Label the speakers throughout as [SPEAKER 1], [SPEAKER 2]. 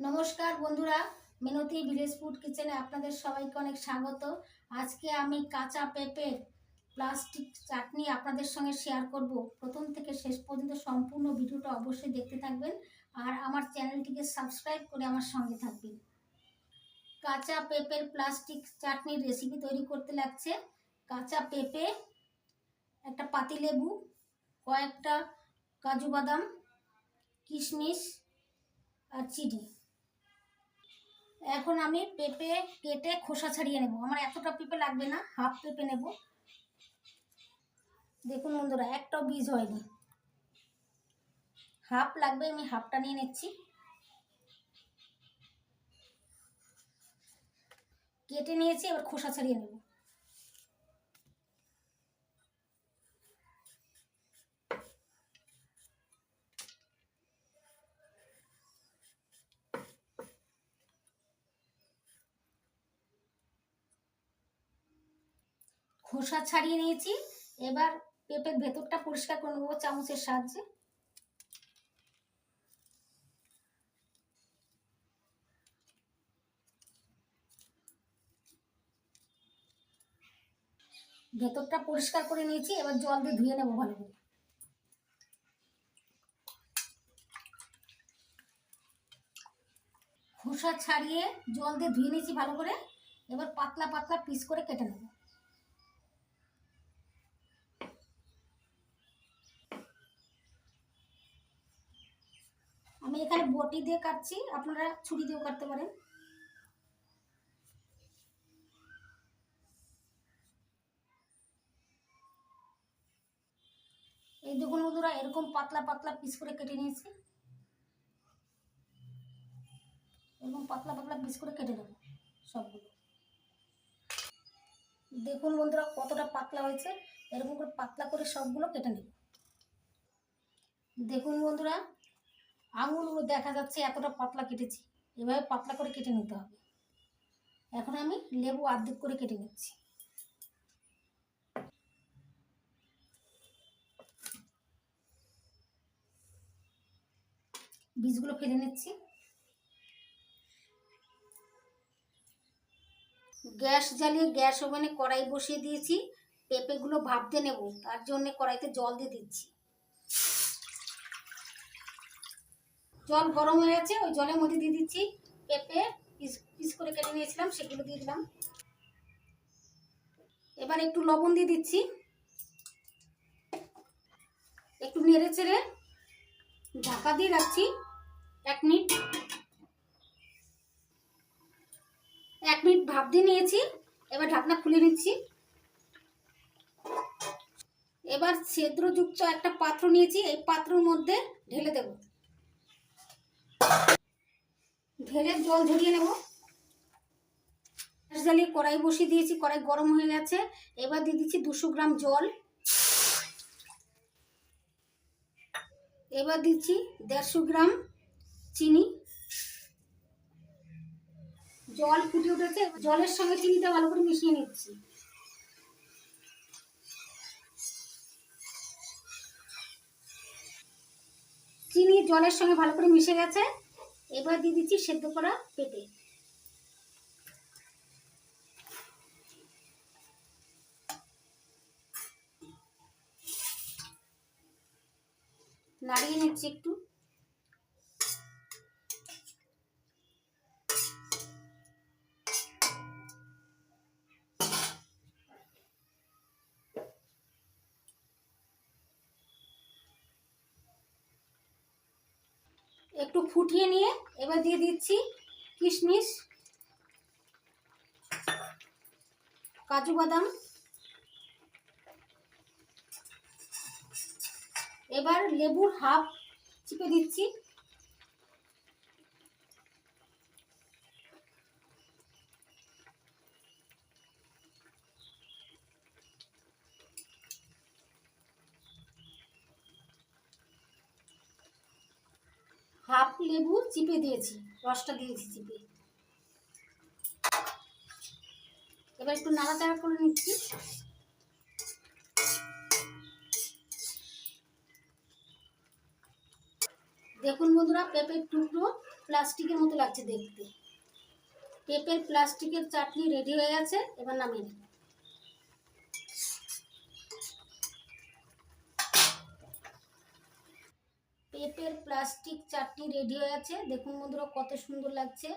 [SPEAKER 1] নমস্কার বন্ধুরা, মিনতি village food কিচেনে আপনাদের সবাইকে অনেক স্বাগত। আজকে আমি কাঁচা পেঁপের প্লাস্টিক চাটনি আপনাদের সঙ্গে শেয়ার করব। প্রথম থেকে শেষ পর্যন্ত সম্পূর্ণ ভিডিওটা অবশ্যই দেখতে থাকবেন আর আমার চ্যানেলটিকে সাবস্ক্রাইব করে আমার সঙ্গে থাকবেন। কাঁচা পেঁপের প্লাস্টিক চাটনির রেসিপি তৈরি করতে লাগছে। কাঁচা পেঁপে, একটা পাতিলেবু, কয়েকটা কাজু বাদাম, কিশমিশ আর চিনি। এখন আমি পেঁপে কেটে খোসা ছাড়িয়ে নেব। আমার এতটা পেঁপে লাগবে না, হাফ পেঁপে নেব। দেখুন বন্ধুরা একটাও বীজ হয়নি। হাফ লাগবে, আমি হাফটা নিয়ে নিচ্ছি। কেটে নিয়েছি, এবার খোসা ছাড়িয়ে নেব। খোসা ছাড়িয়ে নিয়েছি। এবার পেঁপের ভেতরটা পরিষ্কার করে নেব চামচের সাহায্যে। ভেতরটা পরিষ্কার করে নিয়েছি, এবার জল দিয়ে ধুয়ে নেব ভালো করে। খোসা ছাড়িয়ে জল দিয়ে ধুয়ে নিয়েছি ভালো করে। এবার পাতলা পাতলা পিস করে কেটে নেব। আমি এখানে বটি দিয়ে কাটছি, আপনারা ছুরি দিয়েও কাটতে পারেন। এই দেখুন বন্ধুরা, এরকম পাতলা পাতলা পিস করে কেটে নিয়েছি। এরকম পাতলা পাতলা পিস করে কেটে নেব সবগুলো। দেখুন বন্ধুরা, কতটা পাতলা হয়েছে। এরকম করে পাতলা করে সবগুলো কেটে নেব। দেখুন বন্ধুরা আঙুলগুলো দেখা যাচ্ছে এতটা পাতলা কেটেছি। এভাবে পাতলা করে কেটে নিতে হবে। এখন আমি লেবু অর্ধেক করে কেটে নিচ্ছি। বীজগুলো ফেলে নিচ্ছি। গ্যাস জ্বালিয়ে গ্যাস ওভেনে কড়াই বসিয়ে দিয়েছি। পেঁপেগুলো ভাবতে নেব, তার জন্য কড়াইতে জল দিয়ে দিচ্ছি। জল গরম হয়ে গেছে, ওই জলের মধ্যে দিয়ে দিচ্ছি পেঁপে, পিস করে কেটে নিয়েছিলাম, সেগুলো দিয়ে দিলাম। এবার একটু লবণ দিয়ে দিচ্ছি। একটু নেড়ে চেড়ে ঢাকা দিয়ে রাখছি এক মিনিট। এক মিনিট ভাপ দিয়ে নিয়েছি, এবার ঢাকনা খুলে নিচ্ছি। এবার ছেদ্রযুক্ত একটা পাত্র নিয়েছি, এই পাত্রর মধ্যে ঢেলে দেব। ঢেলে জল ঝরিয়ে নেব। গ্যাস জ্বালিয়ে কড়াই বসিয়ে দিয়েছি, কড়াই গরম হয়ে গেছে। এবার দিয়ে দিচ্ছি দুশো গ্রাম জল। এবার দিচ্ছি দেড়শো গ্রাম চিনি। জল ফুটে উঠেছে জলের সঙ্গে চিনিটা ভালো করে মিশিয়ে নিচ্ছি। চিনি জলের সঙ্গে ভালো করে মিশে গেছে। এবার দিয়ে দিচ্ছি সেদ্ধ করা পেঁপে। নাড়িয়ে নিচ্ছি একটু। একটু ফুটিয়ে নিয়ে এবার দিয়ে দিচ্ছি কিশমিশ কাজু বাদাম। এবার লেবুর হাফ চিপে দিচ্ছি হাফ লেবু চিপে দিয়েছি, রসটা দিয়েছি চিপে। এবার একটু নাড়াচাড়া করে নিচ্ছি। দেখুন বন্ধুরা, পেঁপের টুকরো প্লাস্টিকের মতো লাগছে দেখতে। পেঁপের প্লাস্টিকের চাটনি রেডি হয়ে গেছে, এবার নামিয়ে নিন পেঁপের প্লাস্টিক চাটনি রেডি হয়ে আছে। দেখুন বন্ধুরা, কত সুন্দর লাগছে।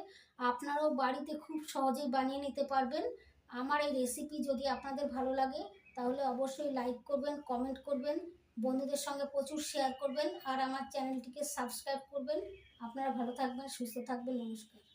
[SPEAKER 1] আপনারাও বাড়িতে খুব সহজেই বানিয়ে নিতে পারবেন। আমার এই রেসিপি যদি আপনাদের ভালো লাগে, তাহলে অবশ্যই লাইক করবেন কমেন্ট করবেন, বন্ধুদের সঙ্গে প্রচুর শেয়ার করবেন, আর আমার চ্যানেলটিকে সাবস্ক্রাইব করবেন। আপনারা ভালো থাকবেন, সুস্থ থাকবেন, নমস্কার।